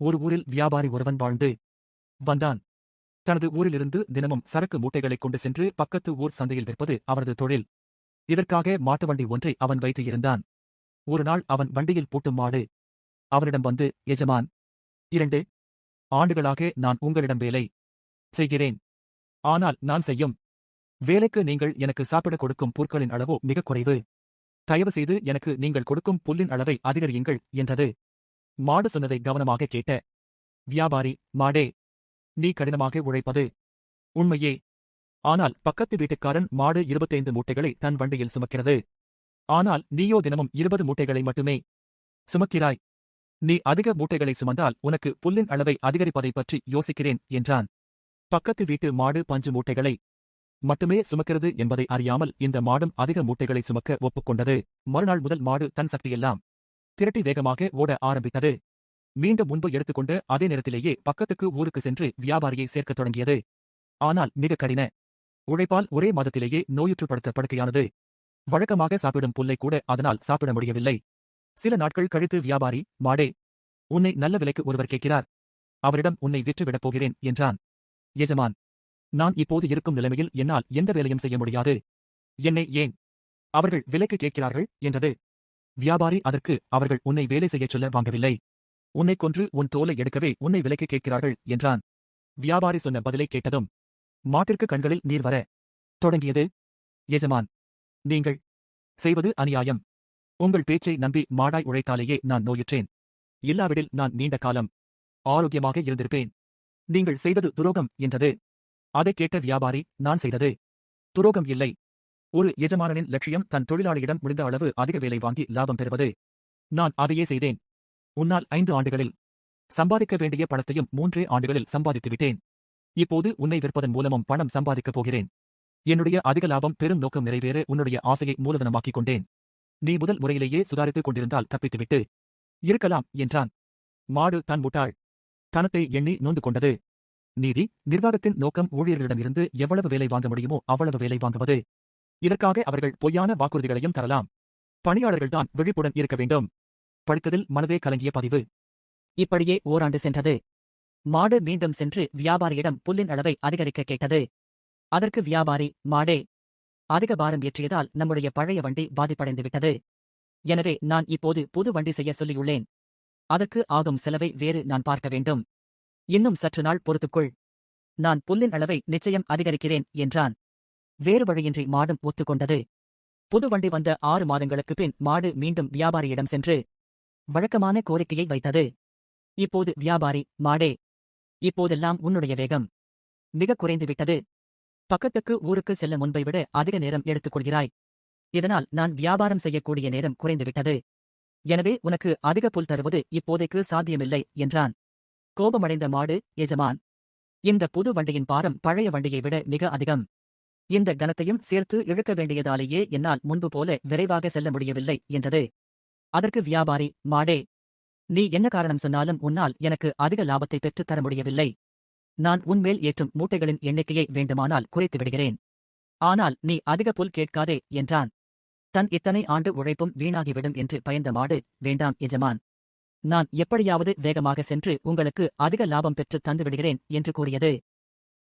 ஒரு ஊரில் வியாபாரி ஒருவன் வாழ்ந்து வந்தான். தனது ஊரிலிருந்து தினமும் சரக்கு மூட்டைகளைக் கொண்டு சென்று பக்கத்து ஊர் சந்தையில் விற்பது அவரது தொழில். இதற்காக மாட்டு வண்டி ஒன்றை அவன் வைத்து இருந்தான். ஒரு நாள் அவன் வண்டியில் பூட்டும் மாடு அவனிடம் வந்து எஜமான் இரண்டு ஆண்டுகளாக நான் உங்களிடம் வேலை செய்கிறேன். ஆனால் நான் செய்யும் வேலைக்கு நீங்கள் எனக்கு சாப்பிட கொடுக்கும் புற்களின் அளவோ மிகக் குறைவு. தயவு செய்து எனக்கு நீங்கள் கொடுக்கும் புல்லின் அளவை அதிகரியுங்கள் என்றது. மாடு சொன்னதை கவனமாக கேட்ட வியாபாரி மாடே நீ கடினமாக உழைப்பது உண்மையே. ஆனால் பக்கத்து வீட்டுக்காரன் மாடு இருபத்தைந்து மூட்டைகளை தன் வண்டியில் சுமக்கிறது. ஆனால் நீயோ தினமும் இருபது மூட்டைகளை மட்டுமே சுமக்கிறாய். நீ அதிக மூட்டைகளை சுமந்தால் உனக்கு புல்லின் அளவை அதிகரிப்பதைப் பற்றி யோசிக்கிறேன் என்றான். பக்கத்து வீட்டு மாடு பஞ்சு மூட்டைகளை மட்டுமே சுமக்கிறது என்பதை அறியாமல் இந்த மாடும் அதிக மூட்டைகளை சுமக்க ஒப்புக்கொண்டது. மறுநாள் முதல் மாடு தன் சக்தியெல்லாம் திரட்டி வேகமாக ஓட ஆரம்பித்தது. மீண்டும் முன்பு எடுத்துக்கொண்டு அதே நேரத்திலேயே பக்கத்துக்கு ஊருக்கு சென்று வியாபாரியை சேர்க்கத் தொடங்கியது. ஆனால் மிக கடின உழைப்பால் ஒரே மாதத்திலேயே நோயுற்றுப்படுத்த படுக்கையானது வழக்கமாக சாப்பிடும் புல்லை கூட அதனால் சாப்பிட முடியவில்லை. சில நாட்கள் கழித்து வியாபாரி மாடே உன்னை நல்ல விலைக்கு ஒருவர் கேட்கிறார். அவரிடம் உன்னை விற்றுவிடப் போகிறேன் என்றான். எஜமான் நான் இப்போது இருக்கும் நிலைமையில் என்னால் எந்த வேலையும் செய்ய முடியாது. என்னை ஏன் அவர்கள் விலைக்கு கேட்கிறார்கள்? என்றது. வியாபாரி அதற்கு அவர்கள் உன்னை வேலை செய்யச் சொல்ல வாங்கவில்லை. உன்னை கொன்று உன் தோலை எடுக்கவே உன்னை விலைக்கு கேட்கிறார்கள் என்றான். வியாபாரி சொன்ன பதிலை கேட்டதும் மாட்டிற்கு கண்களில் நீர் வர தொடங்கியது. எஜமான் நீங்கள் செய்வது அநியாயம். உங்கள் பேச்சை நம்பி மாடாய் உழைத்தாலேயே நான் நோயுற்றேன். இல்லாவிடில் நான் நீண்ட காலம் ஆரோக்கியமாக இருந்திருப்பேன். நீங்கள் செய்தது துரோகம் என்றது. அதைக் கேட்ட வியாபாரி நான் செய்தது துரோகம் இல்லை. ஒரு எஜமானனின் லட்சியம் தன் தொழிலாளியிடம் முடிந்த அளவு அதிக வேலை வாங்கி லாபம் பெறுவது. நான் அதையே செய்தேன். உன்னால் ஐந்து ஆண்டுகளில் சம்பாதிக்க வேண்டிய பணத்தையும் மூன்றே ஆண்டுகளில் சம்பாதித்துவிட்டேன் இப்போது உன்னை விற்பதன் மூலமும் பணம் சம்பாதிக்கப் போகிறேன். என்னுடைய அதிக லாபம் பெரும் நோக்கம் நிறைவேற உன்னுடைய ஆசையை மூலதனமாக்கிக் கொண்டேன். நீ முதல் முறையிலேயே சுதாரித்துக் கொண்டிருந்தால் தப்பித்துவிட்டு. இருக்கலாம் என்றான். மாடு தன் முட்டாள். தனத்தை எண்ணி நொந்து கொண்டது. நீதி நிர்வாகத்தின் நோக்கம் ஊழியர்களிடமிருந்து எவ்வளவு வேலை வாங்க முடியுமோ அவ்வளவு வேலை வாங்குவது. இதற்காக அவர்கள் பொய்யான வாக்குறுதிகளையும் தரலாம். பணியாளர்கள்தான் விழிப்புடன் இருக்க வேண்டும். படித்ததில் மனதே கலங்கிய பதிவு. இப்படியே ஓராண்டு சென்றது. மாடு மீண்டும் சென்று வியாபாரியிடம் புல்லின் அளவை அதிகரிக்க கேட்டது. அதற்கு வியாபாரி மாடே அதிக பாரம் ஏற்றியதால் நம்முடைய பழைய வண்டி பாதிப்படைந்து விட்டது. எனவே நான் இப்போது புது வண்டி செய்ய சொல்லியுள்ளேன். அதற்கு ஆகும் செலவை வேறு நான் பார்க்க வேண்டும். இன்னும் சற்று நாள் பொறுத்துக்கொள். நான் புல்லின் அளவை நிச்சயம் அதிகரிக்கிறேன் என்றான். வேறு வழியின்றி மாடும் ஒத்துக்கொண்டது. புது வண்டி வந்த ஆறு மாதங்களுக்குப் பின் மாடு மீண்டும் வியாபாரியிடம் சென்று வழக்கமான கோரிக்கையை வைத்தது. இப்போது வியாபாரி மாடே இப்போதெல்லாம் உன்னுடைய வேகம் மிக குறைந்துவிட்டது. பக்கத்துக்கு ஊருக்கு செல்ல முன்பை விட அதிக நேரம் எடுத்துக்கொள்கிறாய் இதனால் நான் வியாபாரம் செய்யக்கூடிய நேரம் குறைந்துவிட்டது. எனவே உனக்கு அதிக புல் தருவது இப்போதைக்கு சாத்தியமில்லை என்றான். கோபமடைந்த மாடு எஜமான் இந்த புது வண்டியின் பாரம் பழைய வண்டியை விட மிக அதிகம். இந்த கனத்தையும் சேர்த்து இழுக்க வேண்டியதாலேயே என்னால் முன்பு போல விரைவாக செல்ல முடியவில்லை என்றது. அதற்கு வியாபாரி மாடே நீ என்ன காரணம் சொன்னாலும் உன்னால் எனக்கு அதிக லாபத்தை பெற்றுத் தர முடியவில்லை. நான் உன்மேல் ஏற்றும் மூட்டைகளின் எண்ணிக்கையை வேண்டுமானால் குறைத்து விடுகிறேன். ஆனால் நீ அதிக புல் கேட்காதே என்றான். தன் இத்தனை ஆண்டு உழைப்பும் வீணாகிவிடும் என்று பயந்த மாடு வேண்டாம் எஜமான். நான் எப்படியாவது வேகமாக சென்று உங்களுக்கு அதிக லாபம் பெற்றுத் தந்துவிடுகிறேன் என்று கூறியது.